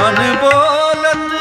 மனு போலந்து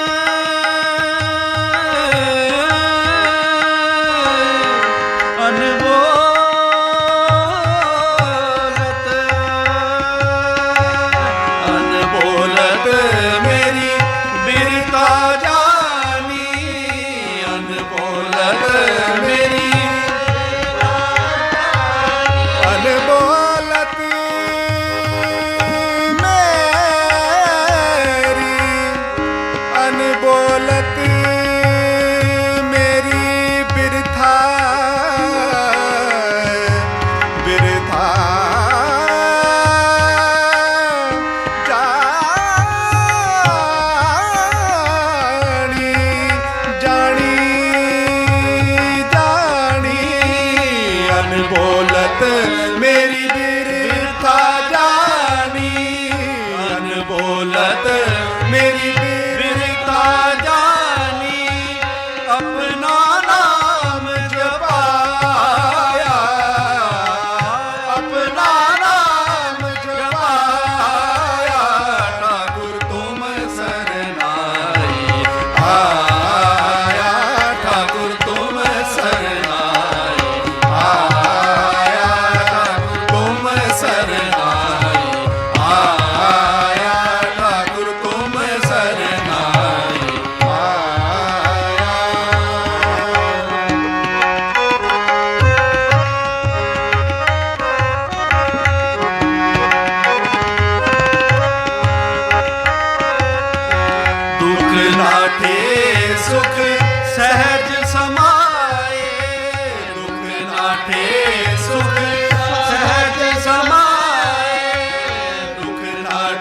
ਦੌਲਤ ਮੇਰੀ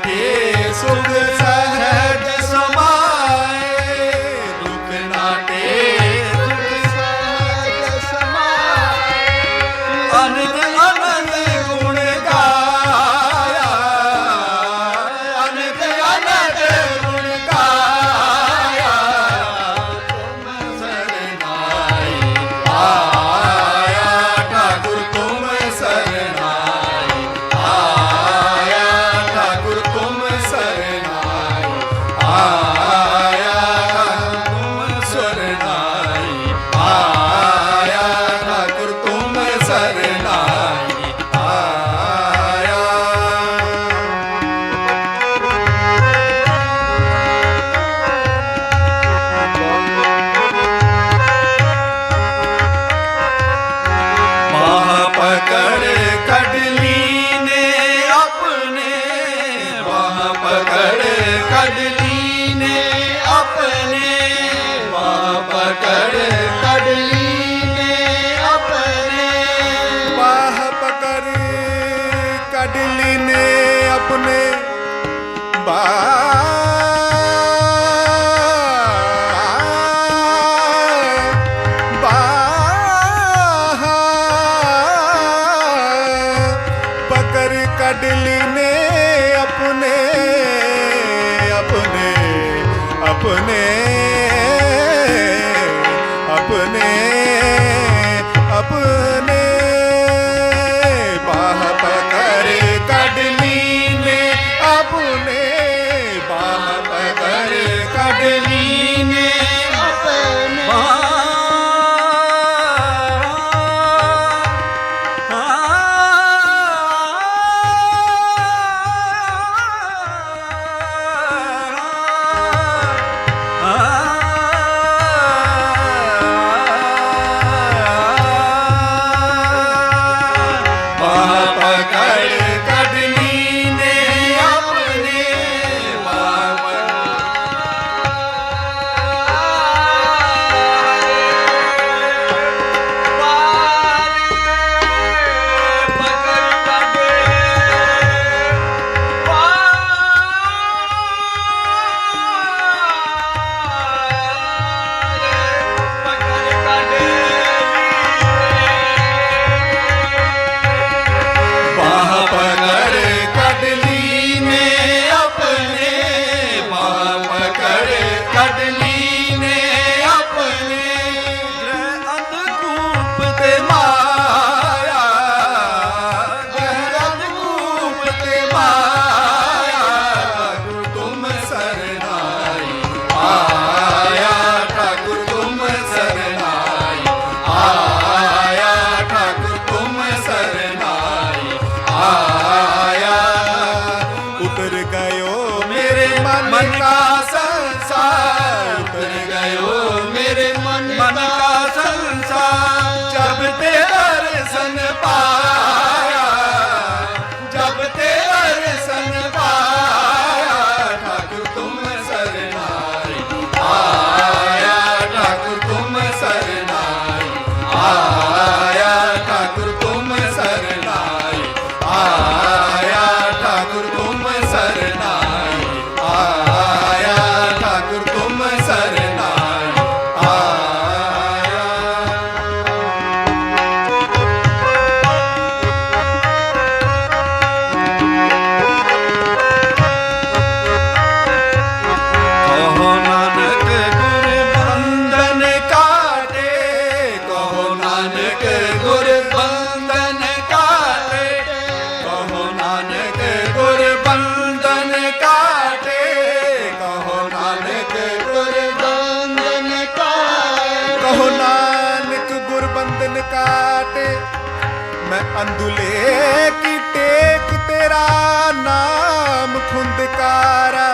Yeah, so good. अपने अपने अपने अपने अपने अपने ਦੁਲੇ ਕੀ ਟੇਕ ਤੇਰਾ ਨਾਮ ਖੁੰਦਕਾਰਾ।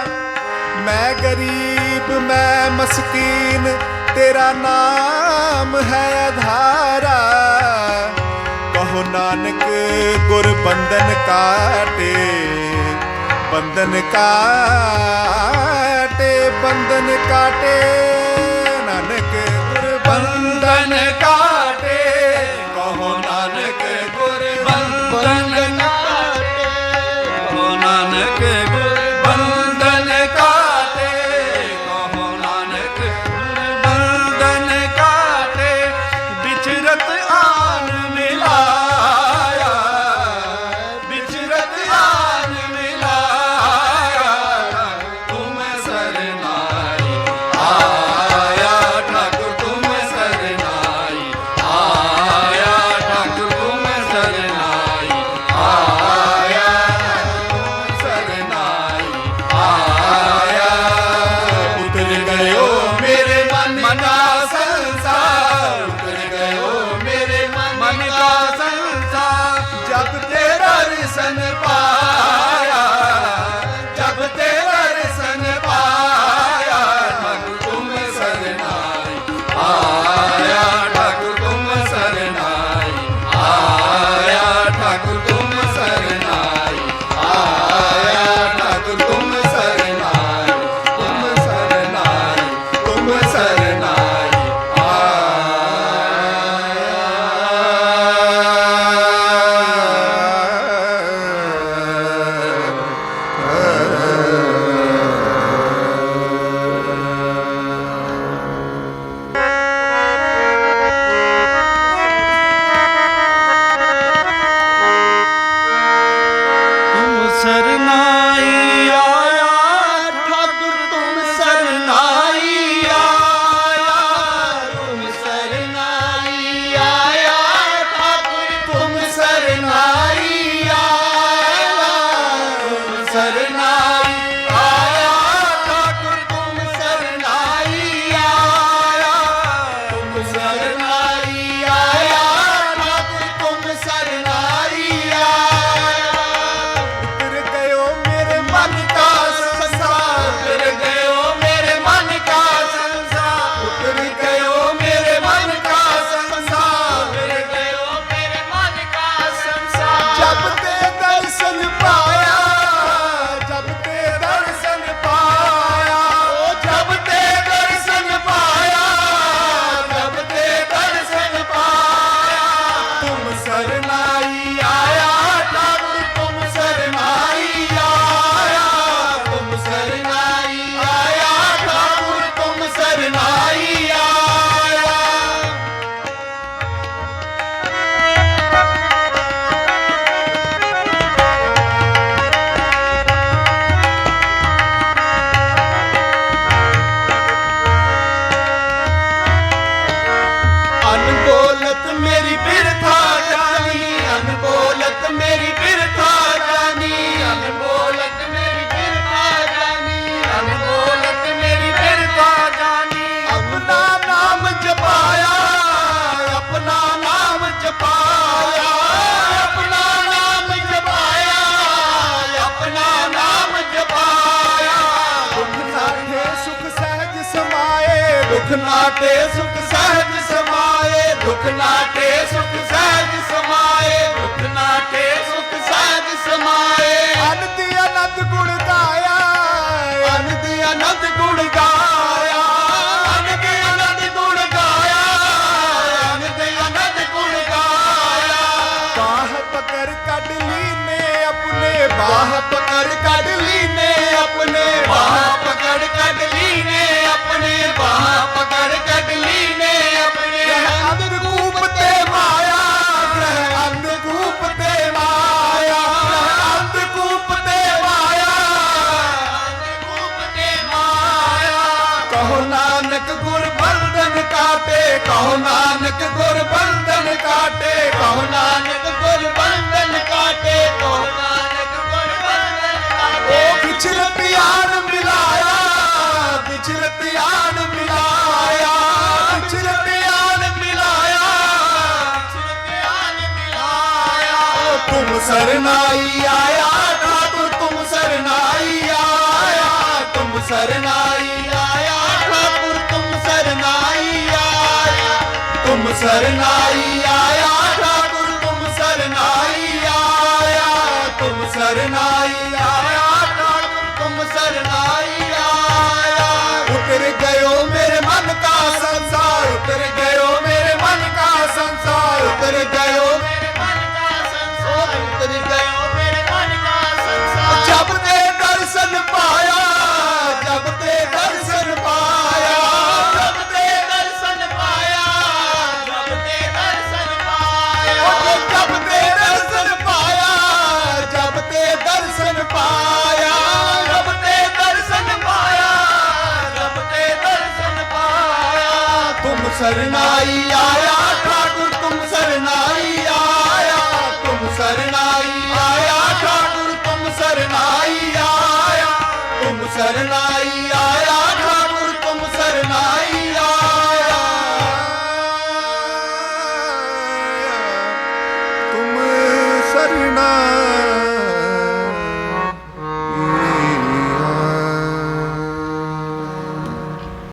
ਮੈਂ ਗਰੀਬ, ਮੈਂ ਮਸਕੀਨ, ਤੇਰਾ ਨਾਮ ਹੈ ਆਧਾਰਾ ਕਹੋ ਨਾਨਕ, ਗੁਰ ਬੰਧਨ ਕਾਟੇ ਬੰਧਨ ਕਾਟੇ ਬੰਧਨ ਕਾਟੇ। ਨਾਨਕ, ਗੁਰ ਬੰਧਨ ਕਾਟੇ ਅਨਬੋਲਤ ਮੇਰੀ ਬਿਰਥਾ ਜਾਨੀ ਅਨਬੋਲਤ ਮੇਰੀ ਬਿਰਥਾ ਜਾਨੀ ਅਨਬੋਲਤ ਮੇਰੀ ਬਿਰਥਾ ਜਾਨੀ ਅਨਬੋਲਤ ਮੇਰੀ ਬਿਰਥਾ ਜਾਨੀ। ਆਪਣਾ ਨਾਮ ਜਪਾਇਆ, ਆਪਣਾ ਨਾਮ ਜਪਾਇਆ, ਆਪਣਾ ਨਾਮ ਜਪਾਇਆ, ਆਪਣਾ ਨਾਮ ਜਪਾਇਆ। ਦੁਖ ਨਾਠੇ ਸੁਖ ਸਹਿਜ ਸਮਾਏ, ਦੁੱਖ ਨਾਟੇ ਸੁਖ ਸਹਿਜ ਦੁੱਖ ਨਾਟੇ ਸੁਖ ਸਹਿਜ ਸਮਾਏ। ਦੁੱਖ ਨਾਟੇ ਸੁਖ ਸਹਿਜ ਸਮਾਏ। ਅਨੰਦ ਅਨੰਦ ਗੁਣ ਗਾਇਆ। ਅਨੰਦ ਅਨੰਦ ਗੁਣ ਗਾਇਆ। ਅਨੰਦ ਅਨੰਦ ਗੁਣ ਗਾਇਆ। ਅਨੰਦ ਅਨੰਦ ਗੁਣ ਗਾਇਆ। ਬਾਹ ਪਕੜ ਕੱਢ ਲੀਨੇ ਆਪਣੇ ਬਾਹ। ਬਾਹ ਪਕੜ ਕੱਢ ਲੀਨੇ ਆਪਣੇ ਬਾਹ ਪਕੜ ਕੱਢ ਲੀਨੇ ਕਹੋ ਨਾਨਕ ਗੁਰ ਬੰਧਨ ਕਾਟੇ, ਕਹੋ ਨਾਨਕ ਗੁਰ ਬੰਧਨ ਕਾਟੇ, ਕਹੋ ਨਾਨਕ ਗੁਰ ਬੰਧਨ ਕਾਟੇ। ਉਹ ਵਿਚਲ ਪਿਆਰ ਮਿਲਾਇਆ ਵਿਚਲ ਪਿਆਰ ਮਿਲਾਇਆ ਵਿਚਲ ਪਿਆਰ ਮਿਲਾਇਆ। ਵਿਚਲ ਪਿਆਰ ਮਿਲਾਇਆ ਤੂੰ ਤੁਮ ਸਰਨਾਈ ਆਇਆ ਨਾ ਤੁਮ ਸਰਨਾਈ ਆਇਆ ਤੂੰ ਸਰਨਾਈ ਸਰਨਾਈ ਆਇਆ ਠਾਕੁਰ ਤੁਮ ਸਰਨਾਈ ਆਇਆ ਤੁਮ ਸਰਨਾਈ ਸਰਨਾਈ ਆਇਆ, ਠਾਕੁਰ ਤੁਮ ਸਰਨਾਈ ਆਇਆ, ਤੁਮ ਸਰਨਾਈ ਆਇਆ, ਠਾਕੁਰ ਤੁਮ ਸਰਨਾਈ ਆਇਆ, ਤੁਮ ਸਰਨਾਈ